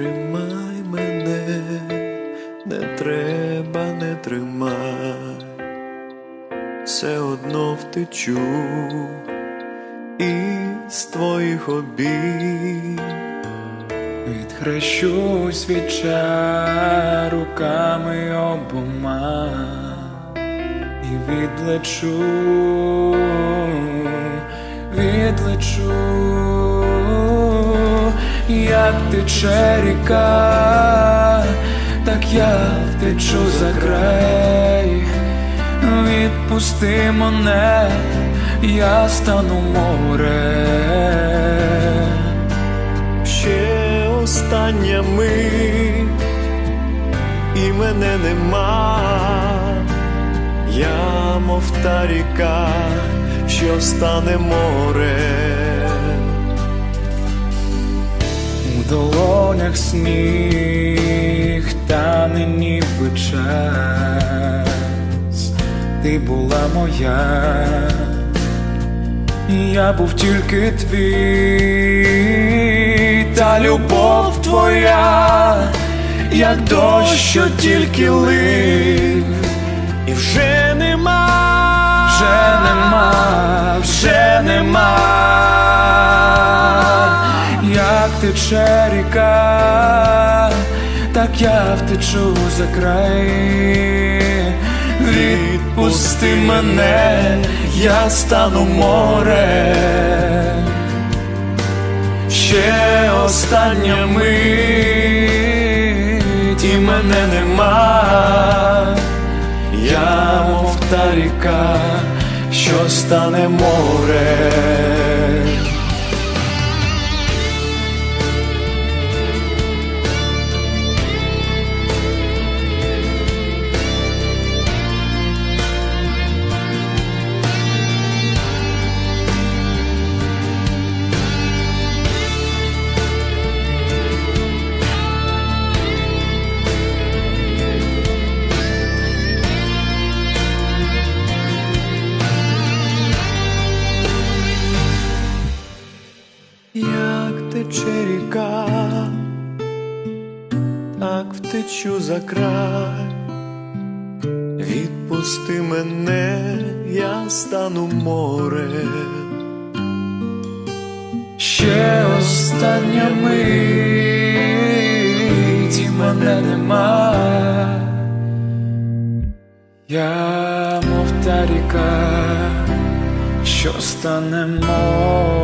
тримай мене, не треба, не тримай, все одно втечу із твоїх обій. Відхрещусь від чар руками обома і відлечу, відлечу, як тече ріка, так я втечу за край, відпусти мене, я стану море. Ще остання мить, і мене нема, я мов та ріка, що стане морем. Долонях сніг, та не ніби час, ти була моя, і я був тільки твій, та любов твоя, як дощ, що тільки лив, І вже тече ріка, так я втечу за край. Відпусти мене, я стану море. Ще остання мить, і мене нема. Я мов та ріка, що стане море. Втечу за край. Відпусти мене, я стану морем. Ще остання мить, і мене нема. Я мов та ріка, що стане море.